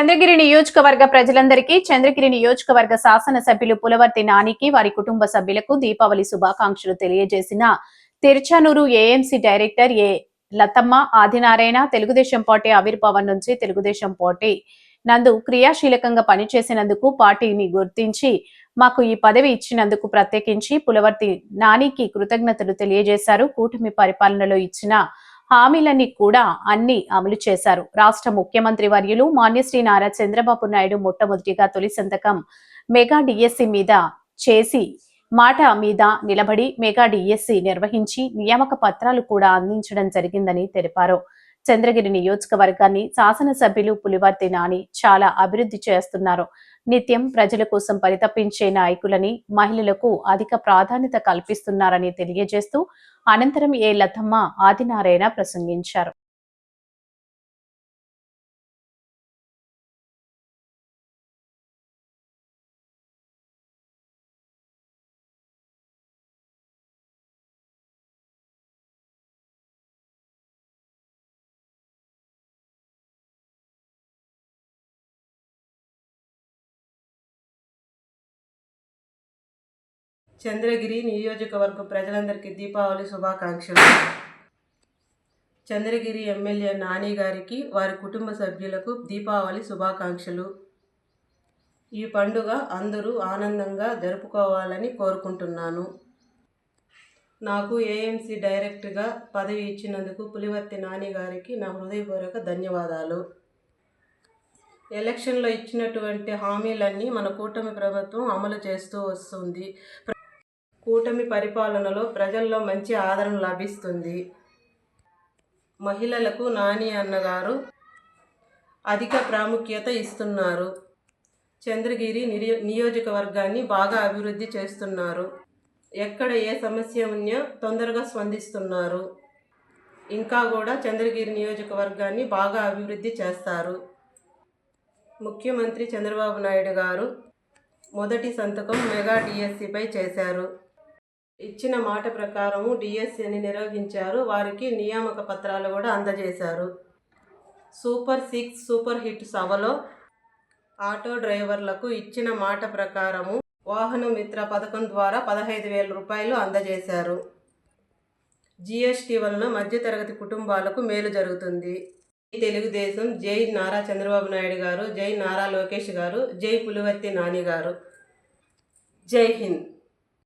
చంద్రగిరి నియోజకవర్గ ప్రజలందరికీ చంద్రగిరి నియోజకవర్గ శాసనసభ్యులు పులవర్తి నానికి వారి కుటుంబ సభ్యులకు దీపావళి శుభాకాంక్షలు తెలియజేసిన Tiruchanur AMC director A Lathamma Adinarayana Telugu Desam party ఆవిర్భావం నుంచి తెలుగుదేశం పార్టీ నందు క్రియాశీలకంగా పనిచేసినందుకు పార్టీని గుర్తించి మాకు ఈ పదవి ఇచ్చినందుకు ప్రత్యేకించి పులవర్తి నానికి కృతజ్ఞతలు తెలియజేశారు. కూటమి పరిపాలనలో ఇచ్చిన హామీలన్నీ కూడా అన్ని అమలు చేశారు. రాష్ట్ర ముఖ్యమంత్రి వర్యులు మాన్యశ్రీ నారా చంద్రబాబు నాయుడు మొట్టమొదటిగా తొలి సంతకం మెగా డిఎస్సి మీద చేసి మాట మీద నిలబడి మెగా డిఎస్సి నిర్వహించి నియామక పత్రాలు కూడా అందించడం జరిగిందని తెలిపారు. చంద్రగిరి నియోజకవర్గాన్ని శాసనసభ్యులు పులివర్తి నాని చాలా అభివృద్ధి చేస్తున్నారు. నిత్యం ప్రజల కోసం పరితపించే నాయకులని మహిళలకు అధిక ప్రాధాన్యత కల్పిస్తున్నారని తెలియజేస్తూ అనంతరం ఏ లతమ్మ ఆదినారాయణ ప్రసంగించారు. చంద్రగిరి నియోజకవర్గ ప్రజలందరికీ దీపావళి శుభాకాంక్షలు. చంద్రగిరి ఎమ్మెల్యే నాని గారికి వారి కుటుంబ సభ్యులకు దీపావళి శుభాకాంక్షలు. ఈ పండుగ అందరూ ఆనందంగా జరుపుకోవాలని కోరుకుంటున్నాను. నాకు ఏఎంసీ డైరెక్ట్గా పదవి ఇచ్చినందుకు పులివర్తి నాని గారికి నా హృదయపూర్వక ధన్యవాదాలు. ఎలక్షన్లో ఇచ్చినటువంటి హామీలన్నీ మన కూటమి ప్రభుత్వం అమలు చేస్తూ వస్తుంది. కూటమి పరిపాలనలో ప్రజల్లో మంచి ఆదరణ లభిస్తుంది. మహిళలకు నాని అన్నగారు అధిక ప్రాముఖ్యత ఇస్తున్నారు. చంద్రగిరి నిరో నియోజకవర్గాన్ని బాగా అభివృద్ధి చేస్తున్నారు. ఎక్కడ ఏ సమస్య ఉన్నా తొందరగా స్పందిస్తున్నారు. ఇంకా కూడా చంద్రగిరి నియోజకవర్గాన్ని బాగా అభివృద్ధి చేస్తారు. ముఖ్యమంత్రి చంద్రబాబు నాయుడు గారు మొదటి సంతకం మెగా డిఎస్సిపై చేశారు. ఇచ్చిన మాట ప్రకారము డిఎస్సిని నిర్వహించారు. వారికి నియామక పత్రాలు కూడా అందజేశారు. సూపర్ సిక్స్ సూపర్ హిట్ సభలో ఆటో డ్రైవర్లకు ఇచ్చిన మాట ప్రకారము వాహన మిత్ర పథకం ద్వారా పదహైదు వేల రూపాయలు అందజేశారు. జిఎస్టీ వలన మధ్యతరగతి కుటుంబాలకు మేలు జరుగుతుంది. తెలుగుదేశం జై నారా చంద్రబాబు నాయుడు గారు జై నారా లోకేష్ గారు జై పులివర్తి నాని గారు. జై హింద్.